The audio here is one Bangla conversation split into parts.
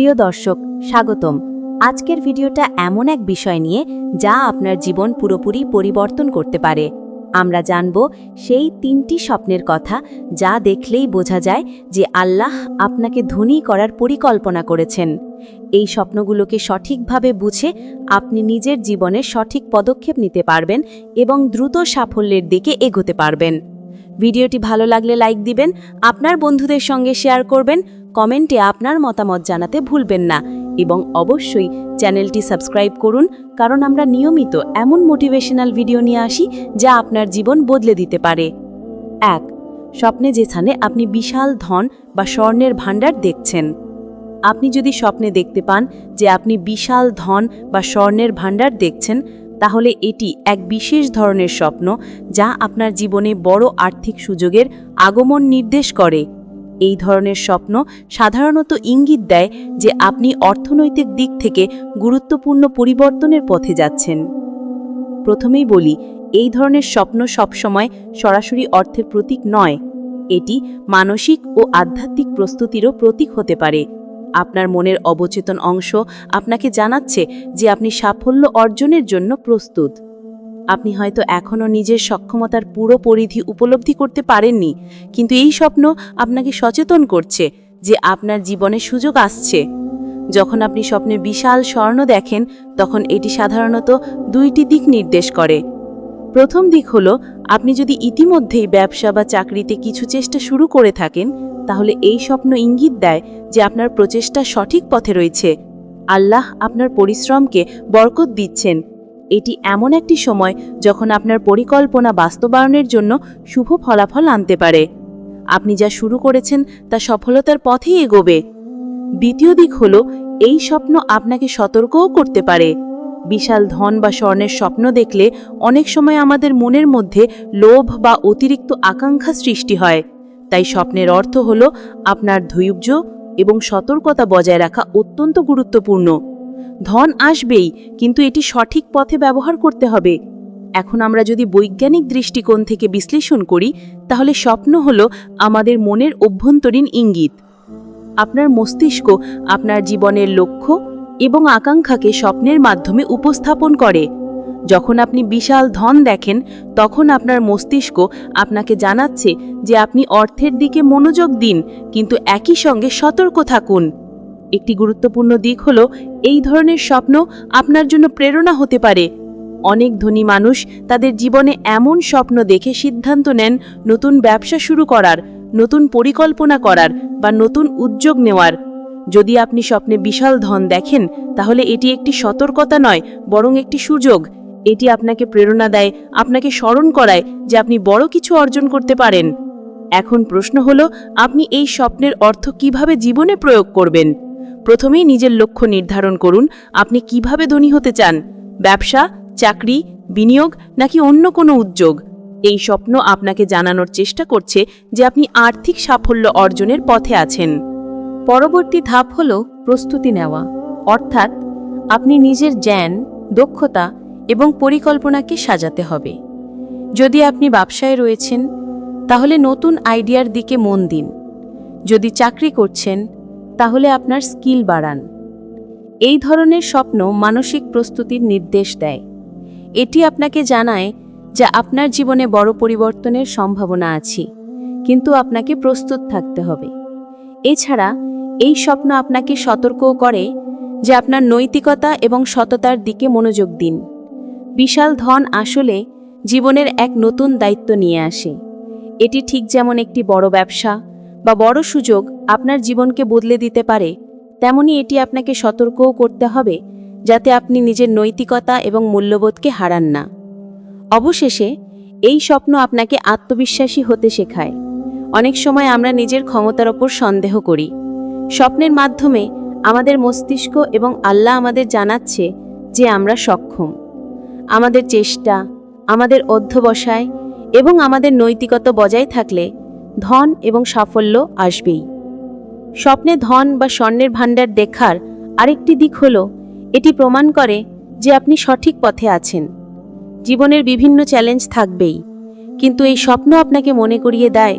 প্রিয় দর্শক, স্বাগতম। আজকের ভিডিওটা এমন এক বিষয় নিয়ে যা আপনার জীবন পুরোপুরি পরিবর্তন করতে পারে। আমরা জানব সেই তিনটি স্বপ্নের কথা যা দেখলেই বোঝা যায় যে আল্লাহ আপনাকে ধনী করার পরিকল্পনা করেছেন। এই স্বপ্নগুলোকে সঠিকভাবে বুঝে আপনি নিজের জীবনে সঠিক পদক্ষেপ নিতে পারবেন এবং দ্রুত সাফল্যের দিকে এগোতে পারবেন। ভিডিওটি ভালো লাগলে লাইক দিবেন, আপনার বন্ধুদের সঙ্গে শেয়ার করবেন, কমেন্টে আপনার মতামত জানাতে ভুলবেন না এবং অবশ্যই চ্যানেলটি সাবস্ক্রাইব করুন, কারণ আমরা নিয়মিত এমন মোটিভেশনাল ভিডিও নিয়ে আসি যা আপনার জীবন বদলে দিতে পারে। এক, স্বপ্নে যেখানে আপনি বিশাল ধন বা স্বর্ণের ভাণ্ডার দেখছেন। আপনি যদি স্বপ্নে দেখতে পান যে আপনি বিশাল ধন বা স্বর্ণের ভাণ্ডার দেখছেন তাহলে এটি এক বিশেষ ধরনের স্বপ্ন যা আপনার জীবনে বড় আর্থিক সুযোগের আগমন নির্দেশ করে। এই ধরনের স্বপ্ন সাধারণত ইঙ্গিত দেয় যে আপনি অর্থনৈতিক দিক থেকে গুরুত্বপূর্ণ পরিবর্তনের পথে যাচ্ছেন। প্রথমেই বলি, এই ধরনের স্বপ্ন সবসময় সরাসরি অর্থের প্রতীক নয়। এটি মানসিক ও আধ্যাত্মিক প্রস্তুতিরও প্রতীক হতে পারে। আপনার মনের অবচেতন অংশ আপনাকে জানাচ্ছে যে আপনি সাফল্য অর্জনের জন্য প্রস্তুত। আপনি হয়তো এখনও নিজের সক্ষমতার পুরো পরিধি উপলব্ধি করতে পারেননি, কিন্তু এই স্বপ্ন আপনাকে সচেতন করছে যে আপনার জীবনে সুযোগ আসছে। যখন আপনি স্বপ্নে বিশাল স্বর্ণ দেখেন, তখন এটি সাধারণত দুইটি দিক নির্দেশ করে। প্রথম দিক হল, আপনি যদি ইতিমধ্যেই ব্যবসা বা চাকরিতে কিছু চেষ্টা শুরু করে থাকেন, তাহলে এই স্বপ্ন ইঙ্গিত দেয় যে আপনার প্রচেষ্টা সঠিক পথে রয়েছে। আল্লাহ আপনার পরিশ্রমকে বরকত দিচ্ছেন। এটি এমন একটি সময় যখন আপনার পরিকল্পনা বাস্তবায়নের জন্য শুভ ফলাফল আনতে পারে। আপনি যা শুরু করেছেন, তা সফলতার পথেই এগোবে। দ্বিতীয় দিক হল, এই স্বপ্ন আপনাকে সতর্কও করতে পারে। বিশাল ধন বা স্বর্ণের স্বপ্ন দেখলে অনেক সময় আমাদের মনের মধ্যে লোভ বা অতিরিক্ত আকাঙ্ক্ষা সৃষ্টি হয়। তাই স্বপ্নের অর্থ হল আপনার ধৈর্য এবং সতর্কতা বজায় রাখা অত্যন্ত গুরুত্বপূর্ণ। ধন আসবেই, কিন্তু এটি সঠিক পথে ব্যবহার করতে হবে। এখন আমরা যদি বৈজ্ঞানিক দৃষ্টিকোণ থেকে বিশ্লেষণ করি, তাহলে স্বপ্ন হল আমাদের মনের অভ্যন্তরীণ ইঙ্গিত। আপনার মস্তিষ্ক আপনার জীবনের লক্ষ্য এবং আকাঙ্ক্ষাকে স্বপ্নের মাধ্যমে উপস্থাপন করে। যখন আপনি বিশাল ধন দেখেন, তখন আপনার মস্তিষ্ক আপনাকে জানাচ্ছে যে আপনি অর্থের দিকে মনোযোগ দিন, কিন্তু একই সঙ্গে সতর্ক থাকুন। একটি গুরুত্বপূর্ণ দিক হল, এই ধরনের স্বপ্ন আপনার জন্য প্রেরণা হতে পারে। অনেক ধনী মানুষ তাদের জীবনে এমন স্বপ্ন দেখে সিদ্ধান্ত নেন নতুন ব্যবসা শুরু করার, নতুন পরিকল্পনা করার বা নতুন উদ্যোগ নেওয়ার। যদি আপনি স্বপ্নে বিশাল ধন দেখেন, তাহলে এটি একটি সতর্কতা নয়, বরং একটি সুযোগ। এটি আপনাকে প্রেরণা দেয়, আপনাকে স্মরণ করায় যে আপনি বড় কিছু অর্জন করতে পারেন। এখন প্রশ্ন হল, আপনি এই স্বপ্নের অর্থ কীভাবে জীবনে প্রয়োগ করবেন? প্রথমেই নিজের লক্ষ্য নির্ধারণ করুন, আপনি কীভাবে ধনী হতে চান? ব্যবসা, চাকরি, বিনিয়োগ, নাকি অন্য কোনো উদ্যোগ? এই স্বপ্ন আপনাকে জানানোর চেষ্টা করছে যে আপনি আর্থিক সাফল্য অর্জনের পথে আছেন। পরবর্তী ধাপ হল প্রস্তুতি নেওয়া। অর্থাৎ আপনি নিজের জ্ঞান, দক্ষতা এবং পরিকল্পনাকে সাজাতে হবে। যদি আপনি ব্যবসায় রয়েছেন, তাহলে নতুন আইডিয়ার দিকে মন দিন। যদি চাকরি করছেন, তাহলে আপনার স্কিল বাড়ান। এই ধরনের স্বপ্ন মানসিক প্রস্তুতির নির্দেশ দেয়। এটি আপনাকে জানায় যে আপনার জীবনে বড় পরিবর্তনের সম্ভাবনা আছে, কিন্তু আপনাকে প্রস্তুত থাকতে হবে। এছাড়া এই স্বপ্ন আপনাকে সতর্কও করে যে আপনার নৈতিকতা এবং সততার দিকে মনোযোগ দিন। বিশাল ধন আসলে জীবনের এক নতুন দায়িত্ব নিয়ে আসে। এটি ঠিক যেমন একটি বড় ব্যবসা বা বড় সুযোগ আপনার জীবনকে বদলে দিতে পারে, তেমনি এটি আপনাকে সতর্কও করতে হবে যাতে আপনি নিজের নৈতিকতা এবং মূল্যবোধকে হারান না। অবশেষে, এই স্বপ্ন আপনাকে আত্মবিশ্বাসী হতে শেখায়। অনেক সময় আমরা নিজের ক্ষমতার ওপর সন্দেহ করি। স্বপ্নের মাধ্যমে আমাদের মস্তিষ্ক এবং আল্লাহ আমাদের জানাচ্ছে যে আমরা সক্ষম। আমাদের চেষ্টা, আমাদের অধ্যবসায় এবং আমাদের নৈতিকতা বজায় থাকলে ধন এবং সাফল্য আসবেই। স্বপ্নে ধন বা স্বর্ণের ভাণ্ডার দেখার আরেকটি দিক হল, এটি প্রমাণ করে যে আপনি সঠিক পথে আছেন। জীবনের বিভিন্ন চ্যালেঞ্জ থাকবেই, কিন্তু এই স্বপ্ন আপনাকে মনে করিয়ে দেয়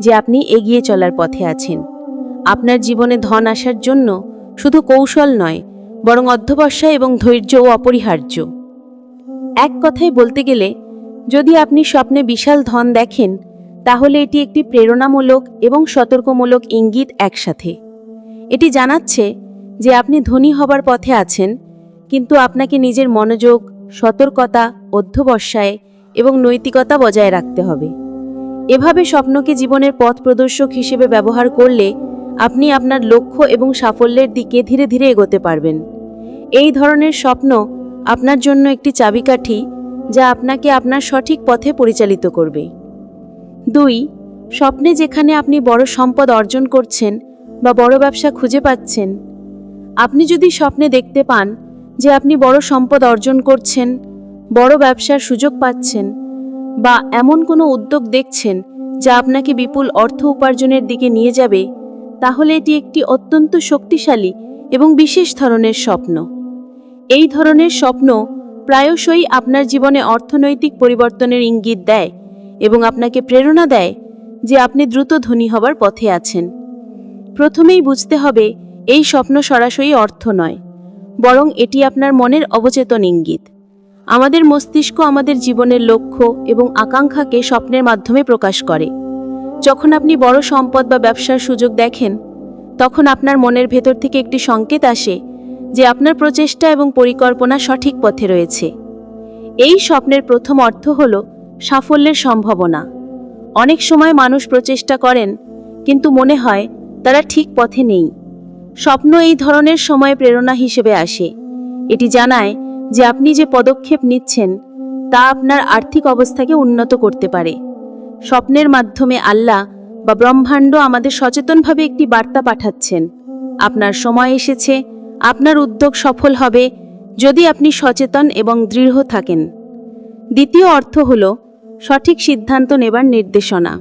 যে আপনি এগিয়ে চলার পথে আছেন। আপনার জীবনে ধন আসার জন্য শুধু কৌশল নয়, বরং অধ্যবসায় এবং ধৈর্যও অপরিহার্য। এক কথায় বলতে গেলে, যদি আপনি স্বপ্নে বিশাল ধন দেখেন, তাহলে এটি একটি প্রেরণামূলক এবং সতর্কমূলক ইঙ্গিত একসাথে। এটি জানাচ্ছে যে আপনি ধনী হবার পথে আছেন, কিন্তু আপনাকে নিজের মনোযোগ, সতর্কতা, অধ্যবসায় এবং নৈতিকতা বজায় রাখতে হবে। এভাবে স্বপ্নকে জীবনের পথ প্রদর্শক হিসেবে ব্যবহার করলে আপনি আপনার লক্ষ্য এবং সাফল্যের দিকে ধীরে ধীরে এগোতে পারবেন। এই ধরনের স্বপ্ন আপনার জন্য একটি চাবিকাঠি যা আপনাকে আপনার সঠিক পথে পরিচালিত করবে। দুই, স্বপ্নে যেখানে আপনি বড় সম্পদ অর্জন করছেন বা বড় ব্যবসা খুঁজে পাচ্ছেন, আপনি যদি স্বপ্নে দেখতে পান যে আপনি বড় সম্পদ অর্জন করছেন, বড় ব্যবসার সুযোগ পাচ্ছেন বা এমন কোনো উদ্যোগ দেখছেন যা আপনাকে বিপুল অর্থ উপার্জনের দিকে নিয়ে যাবে তাহলে এটি একটি অত্যন্ত শক্তিশালী এবং বিশেষ ধরনের স্বপ্ন। এই ধরনের স্বপ্ন প্রায়শই আপনার জীবনে অর্থনৈতিক পরিবর্তনের ইঙ্গিত দেয় এবং আপনাকে প্রেরণা দেয় যে আপনি দ্রুত ধনী হবার পথে আছেন। প্রথমেই বুঝতে হবে, এই স্বপ্ন সরাসরি অর্থ নয়, বরং এটি আপনার মনের অবচেতন ইঙ্গিত। আমাদের মস্তিষ্ক আমাদের জীবনের লক্ষ্য এবং আকাঙ্ক্ষাকে স্বপ্নের মাধ্যমে প্রকাশ করে। যখন আপনি বড় সম্পদ বা ব্যবসার সুযোগ দেখেন, তখন আপনার মনের ভেতর থেকে একটি সংকেত আসে যে আপনার প্রচেষ্টা এবং পরিকল্পনা সঠিক পথে রয়েছে। এই স্বপ্নের প্রথম অর্থ হল সাফল্যের সম্ভাবনা। অনেক সময় মানুষ প্রচেষ্টা করেন, কিন্তু মনে হয় তারা ঠিক পথে নেই। স্বপ্ন এই ধরনের সময় প্রেরণা হিসেবে আসে। এটি জানায় যে আপনি যে পদক্ষেপ নিচ্ছেন, তা আপনার আর্থিক অবস্থাকে উন্নত করতে পারে। স্বপ্নের মাধ্যমে আল্লাহ বা ব্রহ্মাণ্ড আমাদের সচেতনভাবে একটি বার্তা পাঠাচ্ছেন। আপনার সময় এসেছে, আপনার উদ্যোগ সফল হবে যদি আপনি সচেতন এবং দৃঢ় থাকেন। দ্বিতীয় অর্থ হল সঠিক সিদ্ধান্ত নেবার নির্দেশনা।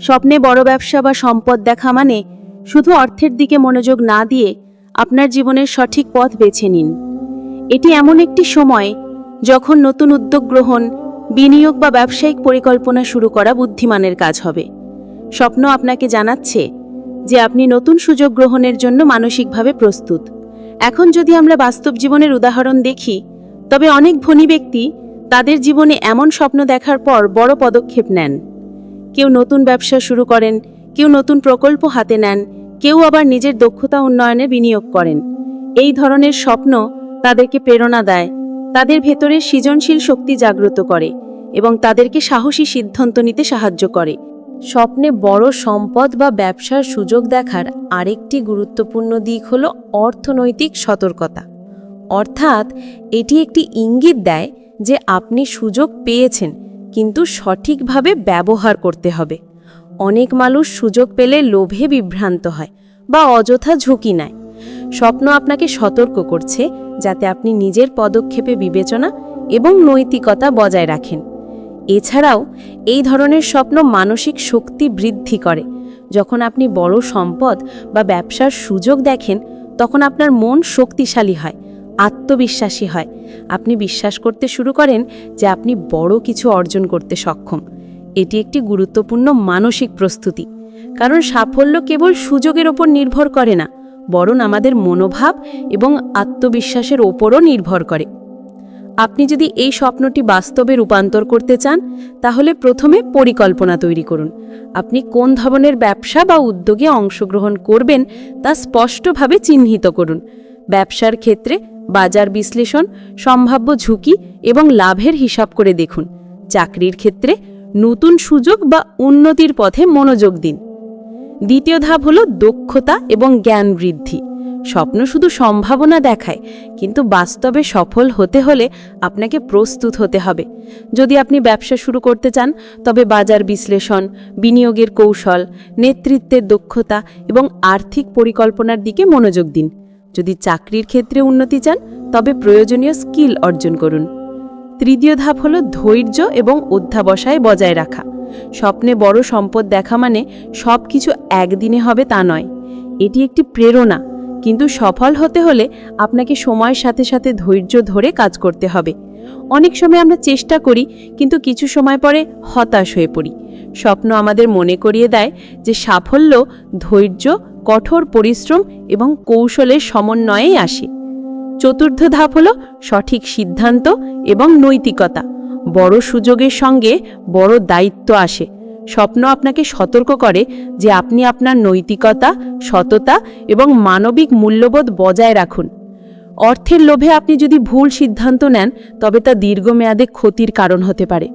স্বপ্নে বড় ব্যবসা বা সম্পদ দেখা মানে শুধু অর্থের দিকে মনোযোগ না দিয়ে আপনার জীবনের সঠিক পথ বেছে নিন। এটি এমন একটি সময় যখন নতুন উদ্যোগ গ্রহণ বিনিয়োগ বা ব্যবসায়িক পরিকল্পনা শুরু করা বুদ্ধিমানের কাজ হবে। স্বপ্ন আপনাকে জানাচ্ছে যে আপনি নতুন সুযোগ গ্রহণের জন্য মানসিকভাবে প্রস্তুত। এখন যদি আমরা বাস্তব জীবনের উদাহরণ দেখি, তবে অনেক ধনী ব্যক্তি তাদের জীবনে এমন স্বপ্ন দেখার পর বড় পদক্ষেপ নেন। কেউ নতুন ব্যবসা শুরু করেন, কেউ নতুন প্রকল্প হাতে নেন, কেউ আবার নিজের দক্ষতা উন্নয়নে বিনিয়োগ করেন। এই ধরনের স্বপ্ন তাদেরকে প্রেরণা দেয়, তাদের ভেতরে সৃজনশীল শক্তি জাগ্রত করে। এবং তাদেরকে সাহসী সিদ্ধান্ত নিতে সাহায্য করে। স্বপ্নে বড় সম্পদ বা ব্যবসার সুযোগ দেখার আরেকটি গুরুত্বপূর্ণ দিক হল অর্থনৈতিক সতর্কতা। অর্থাৎ এটি একটি ইঙ্গিত দেয় যে আপনি সুযোগ পেয়েছেন, কিন্তু সঠিকভাবে ব্যবহার করতে হবে। অনেক মানুষ সুযোগ পেলে লোভে বিভ্রান্ত হয় বা অযথা ঝুঁকি নেয়। স্বপ্ন আপনাকে সতর্ক করছে, যাতে আপনি নিজের পদক্ষেপে বিবেচনা এবং নৈতিকতা বজায় রাখেন। এছাড়াও, এই ধরনের স্বপ্ন মানসিক শক্তি বৃদ্ধি করে। যখন আপনি বড় সম্পদ বা ব্যবসার সুযোগ দেখেন, তখন আপনার মন শক্তিশালী হয়, আত্মবিশ্বাসী হয়। আপনি বিশ্বাস করতে শুরু করেন যে আপনি বড় কিছু অর্জন করতে সক্ষম। এটি একটি গুরুত্বপূর্ণ মানসিক প্রস্তুতি। কারণ সাফল্য কেবল সুযোগের ওপর নির্ভর করে না, বরং আমাদের মনোভাব এবং আত্মবিশ্বাসের ওপরও নির্ভর করে। আপনি যদি এই স্বপ্নটি বাস্তবে রূপান্তর করতে চান, তাহলে প্রথমে পরিকল্পনা তৈরি করুন। আপনি কোন ধরনের ব্যবসা বা উদ্যোগে অংশগ্রহণ করবেন তা স্পষ্টভাবে চিহ্নিত করুন। ব্যবসার ক্ষেত্রে বাজার বিশ্লেষণ, সম্ভাব্য ঝুঁকি এবং লাভের হিসাব করে দেখুন। চাকরির ক্ষেত্রে নতুন সুযোগ বা উন্নতির পথে মনোযোগ দিন। দ্বিতীয় ধাপ হল দক্ষতা এবং জ্ঞান বৃদ্ধি। স্বপ্ন শুধু সম্ভাবনা দেখায়, কিন্তু বাস্তবে সফল হতে হলে আপনাকে প্রস্তুত হতে হবে। যদি আপনি ব্যবসা শুরু করতে চান, তবে বাজার বিশ্লেষণ, বিনিয়োগের কৌশল, নেতৃত্বের দক্ষতা এবং আর্থিক পরিকল্পনার দিকে মনোযোগ দিন। যদি চাকরির ক্ষেত্রে উন্নতি চান, তবে প্রয়োজনীয় স্কিল অর্জন করুন। তৃতীয় ধাপ হল ধৈর্য এবং অধ্যাবসায় বজায় রাখা। স্বপ্নে বড় সম্পদ দেখা মানে সব কিছু একদিনে হবে তা নয়। এটি একটি প্রেরণা কিন্তু সফল হতে হলে আপনাকে সময়ের সাথে সাথে ধৈর্য ধরে কাজ করতে হবে। অনেক সময় আমরা চেষ্টা করি, কিন্তু কিছু সময় পরে হতাশ হয়ে পড়ি। স্বপ্ন আমাদের মনে করিয়ে দেয় যে সাফল্য, ধৈর্য, কঠোর পরিশ্রম এবং কৌশলের সমন্বয়েই আসে। চতুর্থ ধাপ হল সঠিক সিদ্ধান্ত এবং নৈতিকতা। বড় সুযোগের সঙ্গে বড় দায়িত্ব আসে। স্বপ্ন আপনাকে সতর্ক করে যে আপনি আপনার নৈতিকতা, সততা এবং মানবিক মূল্যবোধ বজায় রাখুন। অর্থের লোভে আপনি যদি ভুল সিদ্ধান্ত নেন, তবে তা দীর্ঘমেয়াদে ক্ষতির কারণ হতে পারে।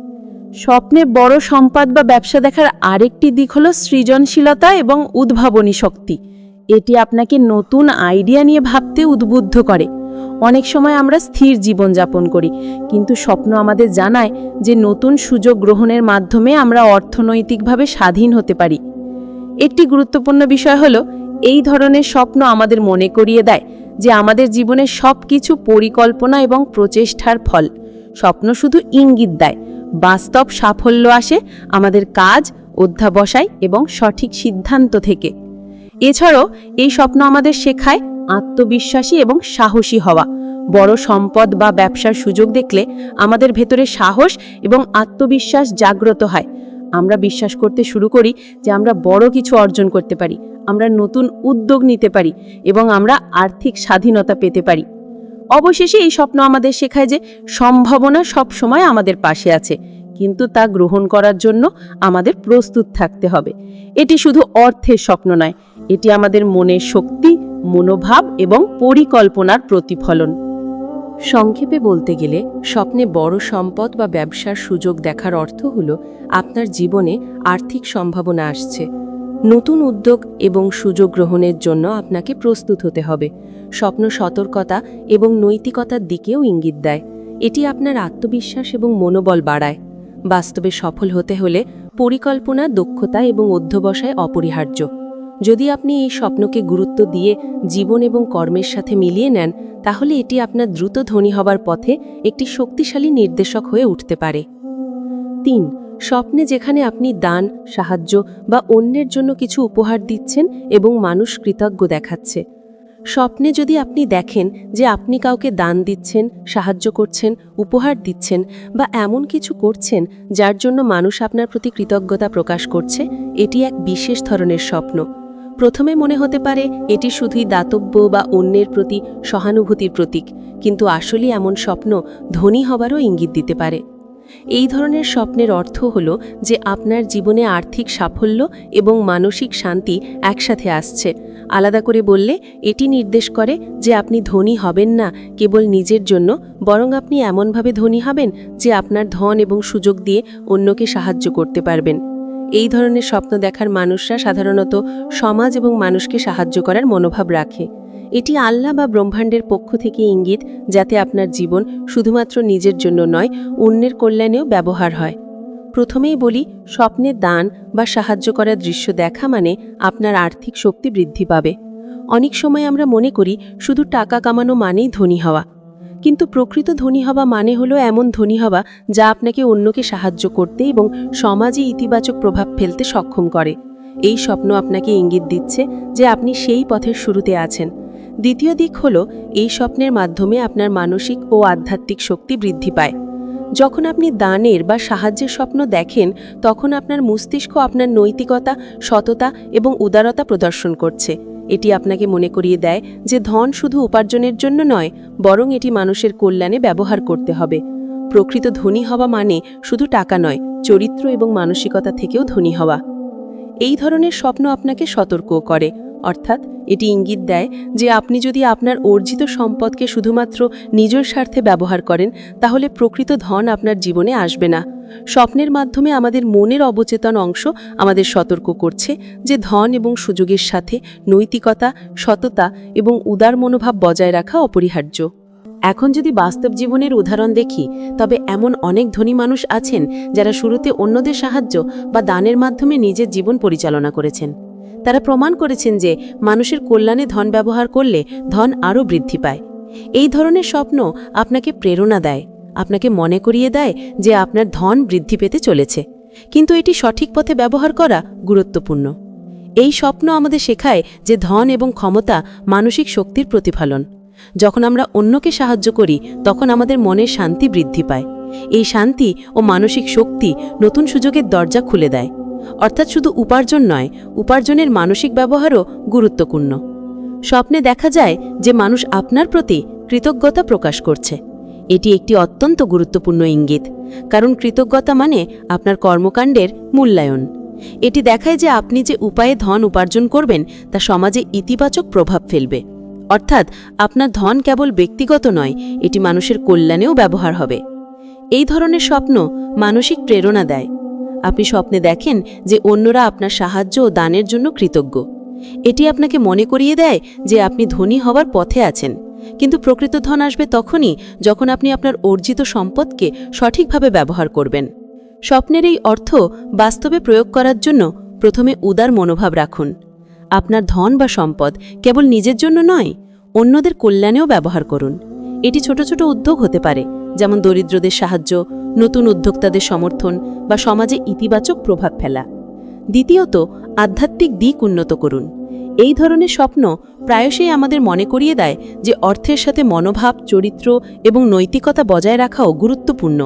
স্বপ্নে বড় সম্পদ বা ব্যবসা দেখার আরেকটি দিক হল সৃজনশীলতা এবং উদ্ভাবনী শক্তি। এটি আপনাকে নতুন আইডিয়া নিয়ে ভাবতে উদ্বুদ্ধ করে। অনেক সময় আমরা স্থির জীবনযাপন করি। কিন্তু স্বপ্ন আমাদের জানায় যে নতুন সুযোগ গ্রহণের মাধ্যমে আমরা অর্থনৈতিকভাবে স্বাধীন হতে পারি। একটি গুরুত্বপূর্ণ বিষয় হল, এই ধরনের স্বপ্ন আমাদের মনে করিয়ে দেয় যে আমাদের জীবনের সব কিছু পরিকল্পনা এবং প্রচেষ্টার ফল। স্বপ্ন শুধু ইঙ্গিত দেয়, বাস্তব সাফল্য আসে আমাদের কাজ, অধ্যাবসায় এবং সঠিক সিদ্ধান্ত থেকে। এছাড়াও এই স্বপ্ন আমাদের শেখায় আত্মবিশ্বাসী এবং সাহসী হওয়া। বড় সম্পদ বা ব্যবসার সুযোগ দেখলে আমাদের ভেতরে সাহস এবং আত্মবিশ্বাস জাগ্রত হয়। আমরা বিশ্বাস করতে শুরু করি যে আমরা বড় কিছু অর্জন করতে পারি, আমরা নতুন উদ্যোগ নিতে পারি এবং আমরা আর্থিক স্বাধীনতা পেতে পারি। অবশেষে এই স্বপ্ন আমাদের শেখায় যে সম্ভাবনা সব সময় আমাদের পাশে আছে, কিন্তু তা গ্রহণ করার জন্য আমাদের প্রস্তুত থাকতে হবে। এটি শুধু অর্থের স্বপ্ন নয়, এটি আমাদের মনের শক্তি মনোভাব এবং পরিকল্পনার প্রতিফলন। সংক্ষেপে বলতে গেলে, স্বপ্নে বড় সম্পদ বা ব্যবসার সুযোগ দেখার অর্থ হল আপনার জীবনে আর্থিক সম্ভাবনা আসছে। নতুন উদ্যোগ এবং সুযোগ গ্রহণের জন্য আপনাকে প্রস্তুত হতে হবে। স্বপ্ন সতর্কতা এবং নৈতিকতার দিকেও ইঙ্গিত দেয়। এটি আপনার আত্মবিশ্বাস এবং মনোবল বাড়ায়। বাস্তবে সফল হতে হলে পরিকল্পনা, দক্ষতা এবং অধ্যবসায় অপরিহার্য। যদি আপনি এই স্বপ্নকে গুরুত্ব দিয়ে জীবন এবং কর্মের সাথে মিলিয়ে নেন, তাহলে এটি আপনার দ্রুত ধনী হবার পথে একটি শক্তিশালী নির্দেশক হয়ে উঠতে পারে। তিন, স্বপ্নে যেখানে আপনি দান, সাহায্য বা অন্যের জন্য কিছু উপহার দিচ্ছেন এবং মানুষ কৃতজ্ঞ দেখাচ্ছে। স্বপ্নে যদি আপনি দেখেন যে আপনি কাউকে দান দিচ্ছেন, সাহায্য করছেন, উপহার দিচ্ছেন বা এমন কিছু করছেন যার জন্য মানুষ আপনার প্রতি কৃতজ্ঞতা প্রকাশ করছে, এটি এক বিশেষ ধরনের স্বপ্ন। প্রথমে মনে হতে পারে এটি শুধুই দাতব্য বা অন্যের প্রতি সহানুভূতির প্রতীক, কিন্তু আসলে এমন স্বপ্ন ধনী হবারও ইঙ্গিত দিতে পারে। এই ধরনের স্বপ্নের অর্থ হল যে আপনার জীবনে আর্থিক সাফল্য এবং মানসিক শান্তি একসাথে আসছে। আলাদা করে বললে, এটি নির্দেশ করে যে আপনি ধনী হবেন না কেবল নিজের জন্য, বরং আপনি এমনভাবে ধনী হবেন যে আপনার ধন এবং সুযোগ দিয়ে অন্যকে সাহায্য করতে পারবেন। এই ধরনের স্বপ্ন দেখার মানুষরা সাধারণত সমাজ এবং মানুষকে সাহায্য করার মনোভাব রাখে। এটি আল্লাহ বা ব্রহ্মাণ্ডের পক্ষ থেকে ইঙ্গিত যাতে আপনার জীবন শুধুমাত্র নিজের জন্য নয়, অন্যের কল্যাণেও ব্যবহার হয়। প্রথমেই বলি, স্বপ্নে দান বা সাহায্য করার দৃশ্য দেখা মানে আপনার আর্থিক শক্তি বৃদ্ধি পাবে। অনেক সময় আমরা মনে করি, শুধু টাকা কামানো মানেই ধনী হওয়া। কিন্তু প্রকৃত ধনী হওয়া মানে হলো এমন ধনী হওয়া যা আপনাকে অন্যকে সাহায্য করতে এবং সমাজে ইতিবাচক প্রভাব ফেলতে সক্ষম করে। এই স্বপ্ন আপনাকে ইঙ্গিত দিচ্ছে যে আপনি সেই পথের শুরুতে আছেন। দ্বিতীয় দিক হল, এই স্বপ্নের মাধ্যমে আপনার মানসিক ও আধ্যাত্মিক শক্তি বৃদ্ধি পায়। যখন আপনি দানের বা সাহায্যের স্বপ্ন দেখেন, তখন আপনার মস্তিষ্ক আপনার নৈতিকতা, সততা এবং উদারতা প্রদর্শন করছে। এটি আপনাকে মনে করিয়ে দেয় যে ধন শুধু উপার্জনের জন্য নয়, বরং এটি মানুষের কল্যাণে ব্যবহার করতে হবে। প্রকৃত ধনী হওয়া মানে শুধু টাকা নয়, চরিত্র এবং মানসিকতা থেকেও ধনী হওয়া। এই ধরনের স্বপ্ন আপনাকে সতর্কও করে। অর্থাৎ এটি ইঙ্গিত দেয় যে আপনি যদি আপনার অর্জিত সম্পদকে শুধুমাত্র নিজের স্বার্থে ব্যবহার করেন, তাহলে প্রকৃত ধন আপনার জীবনে আসবে না। স্বপ্নের মাধ্যমে আমাদের মনের অবচেতন অংশ আমাদের সতর্ক করছে যে ধন এবং সুযোগের সাথে নৈতিকতা, সততা এবং উদার মনোভাব বজায় রাখা অপরিহার্য। এখন যদি বাস্তব জীবনের উদাহরণ দেখি, তবে এমন অনেক ধনী মানুষ আছেন যারা শুরুতে অন্যদের সাহায্য বা দানের মাধ্যমে নিজের জীবন পরিচালনা করেছেন। তারা প্রমাণ করেছেন যে মানুষের কল্যাণে ধন ব্যবহার করলে ধন আরও বৃদ্ধি পায়। এই ধরনের স্বপ্ন আপনাকে প্রেরণা দেয়। আপনাকে মনে করিয়ে দেয় যে আপনার ধন বৃদ্ধি পেতে চলেছে। কিন্তু এটি সঠিক পথে ব্যবহার করা গুরুত্বপূর্ণ। এই স্বপ্ন আমাদের শেখায় যে ধন এবং ক্ষমতা মানসিক শক্তির প্রতিফলন। যখন আমরা অন্যকে সাহায্য করি, তখন আমাদের মনের শান্তি বৃদ্ধি পায়। এই শান্তি ও মানসিক শক্তি নতুন সুযোগের দরজা খুলে দেয়। অর্থাৎ শুধু উপার্জন নয়, উপার্জনের মানসিক ব্যবহারও গুরুত্বপূর্ণ। স্বপ্নে দেখা যায় যে মানুষ আপনার প্রতি কৃতজ্ঞতা প্রকাশ করছে। এটি একটি অত্যন্ত গুরুত্বপূর্ণ ইঙ্গিত, কারণ কৃতজ্ঞতা মানে আপনার কর্মকাণ্ডের মূল্যায়ন। এটি দেখায় যে আপনি যে উপায়ে ধন উপার্জন করবেন, তা সমাজে ইতিবাচক প্রভাব ফেলবে। অর্থাৎ, আপনার ধন কেবল ব্যক্তিগত নয়, এটি মানুষের কল্যাণেও ব্যবহার হবে। এই ধরনের স্বপ্ন মানসিক প্রেরণা দেয়। আপনি স্বপ্নে দেখেন যে অন্যরা আপনার সাহায্য ও দানের জন্য কৃতজ্ঞ। এটি আপনাকে মনে করিয়ে দেয় যে আপনি ধনী হওয়ার পথে আছেন। কিন্তু প্রকৃত ধন আসবে তখনই যখন আপনি আপনার অর্জিত সম্পদকে সঠিকভাবে ব্যবহার করবেন। স্বপ্নের এই অর্থ বাস্তবে প্রয়োগ করার জন্য প্রথমে উদার মনোভাব রাখুন। আপনার ধন বা সম্পদ কেবল নিজের জন্য নয়, অন্যদের কল্যাণেও ব্যবহার করুন। এটি ছোট ছোট উদ্যোগ হতে পারে, যেমন দরিদ্রদের সাহায্য, নতুন উদ্যোক্তাদের সমর্থন বা সমাজে ইতিবাচক প্রভাব ফেলা। দ্বিতীয়ত, আধ্যাত্মিক দিক উন্নত করুন। এই ধরনের স্বপ্ন প্রায়শই আমাদের মনে করিয়ে দেয় যে অর্থের সাথে মনোভাব, চরিত্র এবং নৈতিকতা বজায় রাখাও গুরুত্বপূর্ণ।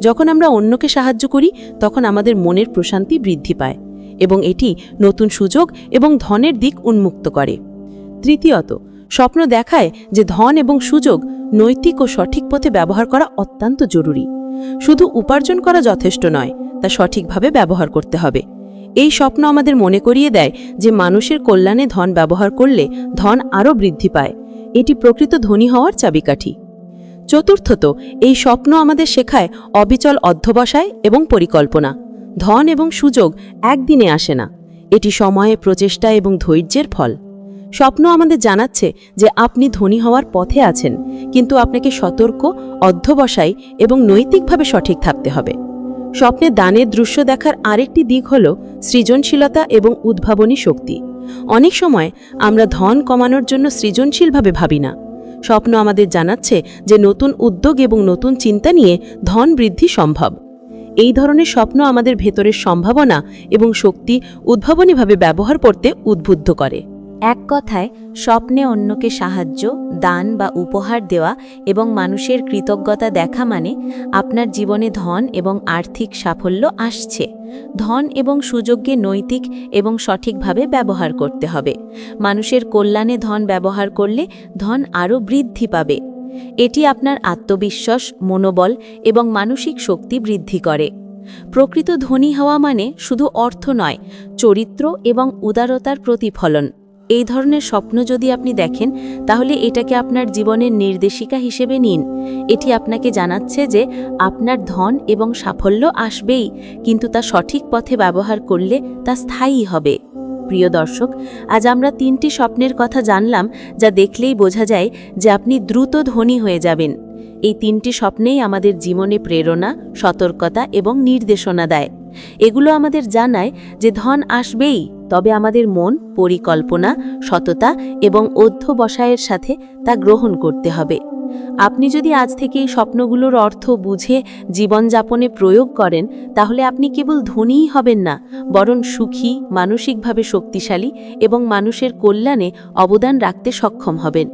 যখন আমরা অন্যকে সাহায্য করি, তখন আমাদের মনের প্রশান্তি বৃদ্ধি পায় এবং এটি নতুন সুযোগ এবং ধনের দিক উন্মুক্ত করে। তৃতীয়ত, স্বপ্ন দেখায় যে ধন এবং সুযোগ নৈতিক ও সঠিক পথে ব্যবহার করা অত্যন্ত জরুরি। শুধু উপার্জন করা যথেষ্ট নয়, তা সঠিকভাবে ব্যবহার করতে হবে। এই স্বপ্ন আমাদের মনে করিয়ে দেয় যে মানুষের কল্যাণে ধন ব্যবহার করলে ধন আরও বৃদ্ধি পায়। এটি প্রকৃত ধনী হওয়ার চাবিকাঠি। চতুর্থত, এই স্বপ্ন আমাদের শেখায় অবিচল অধ্যবসায় এবং পরিকল্পনা। ধন এবং সুযোগ একদিনে আসে না। এটি সময়ে প্রচেষ্টা এবং ধৈর্যের ফল। স্বপ্ন আমাদের জানাচ্ছে যে আপনি ধনী হওয়ার পথে আছেন, কিন্তু আপনাকে সতর্ক, অধ্যবসায় এবং নৈতিকভাবে সঠিক থাকতে হবে। স্বপ্নে দানের দৃশ্য দেখার আরেকটি দিক হল সৃজনশীলতা এবং উদ্ভাবনী শক্তি। অনেক সময় আমরা ধন কমানোর জন্য সৃজনশীলভাবে ভাবি না। স্বপ্ন আমাদের জানাচ্ছে যে নতুন উদ্যোগ এবং নতুন চিন্তা নিয়ে ধন বৃদ্ধি সম্ভব। এই ধরনের স্বপ্ন আমাদের ভেতরের সম্ভাবনা এবং শক্তি উদ্ভাবনীভাবে ব্যবহার করতে উদ্বুদ্ধ করে। এক কথায়, স্বপ্নে অন্যকে সাহায্য, দান বা উপহার দেওয়া এবং মানুষের কৃতজ্ঞতা দেখা মানে আপনার জীবনে ধন এবং আর্থিক সাফল্য আসছে। ধন এবং সুযোগকে নৈতিক এবং সঠিকভাবে ব্যবহার করতে হবে। মানুষের কল্যাণে ধন ব্যবহার করলে ধন আরও বৃদ্ধি পাবে। এটি আপনার আত্মবিশ্বাস, মনোবল এবং মানসিক শক্তি বৃদ্ধি করে। প্রকৃত ধনী হওয়া মানে শুধু অর্থ নয়, চরিত্র এবং উদারতার প্রতিফলন। এই ধরনের স্বপ্ন যদি আপনি দেখেন, তাহলে এটাকে আপনার জীবনের নির্দেশিকা হিসেবে নিন। এটি আপনাকে জানাচ্ছে যে আপনার ধন এবং সাফল্য আসবেই, কিন্তু তা সঠিক পথে ব্যবহার করলে তা স্থায়ী হবে। প্রিয় দর্শক, আজ আমরা তিনটি স্বপ্নের কথা জানলাম, যা দেখলেই বোঝা যায় যে আপনি দ্রুত ধনী হয়ে যাবেন। এই তিনটি স্বপ্নেই আমাদের জীবনে প্রেরণা, সতর্কতা এবং নির্দেশনা দেয়। এগুলো আমাদের জানায় যে ধন আসবেই তবে আমাদের মন, পরিকল্পনা, সততা এবং অধ্যবসায়ের সাথে তা গ্রহণ করতে হবে। আপনি যদি আজ থেকে এই স্বপ্নগুলোর অর্থ বুঝে জীবনযাপনে প্রয়োগ করেন, তাহলে আপনি কেবল ধনীই হবেন না, বরং সুখী, মানসিকভাবে শক্তিশালী এবং মানুষের কল্যাণে অবদান রাখতে সক্ষম হবেন।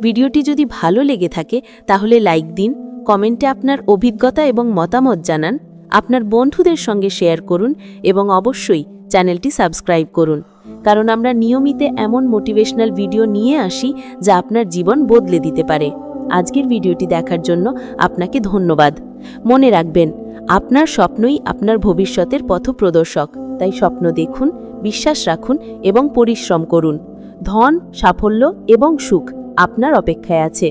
ভিডিওটি যদি ভালো লেগে থাকে, তাহলে লাইক দিন, কমেন্টে আপনার অভিজ্ঞতা এবং মতামত জানান, আপনার বন্ধুদের সঙ্গে শেয়ার করুন এবং অবশ্যই চ্যানেলটি সাবস্ক্রাইব করুন। কারণ আমরা নিয়মিত এমন মোটিভেশনাল ভিডিও নিয়ে আসি যা আপনার জীবন বদলে দিতে পারে। আজকের ভিডিওটি দেখার জন্য আপনাকে ধন্যবাদ। মনে রাখবেন, আপনার স্বপ্নই আপনার ভবিষ্যতের পথপ্রদর্শক। তাই স্বপ্ন দেখুন, বিশ্বাস রাখুন এবং পরিশ্রম করুন। ধন, সাফল্য এবং সুখ আপনার অপেক্ষায় আছে।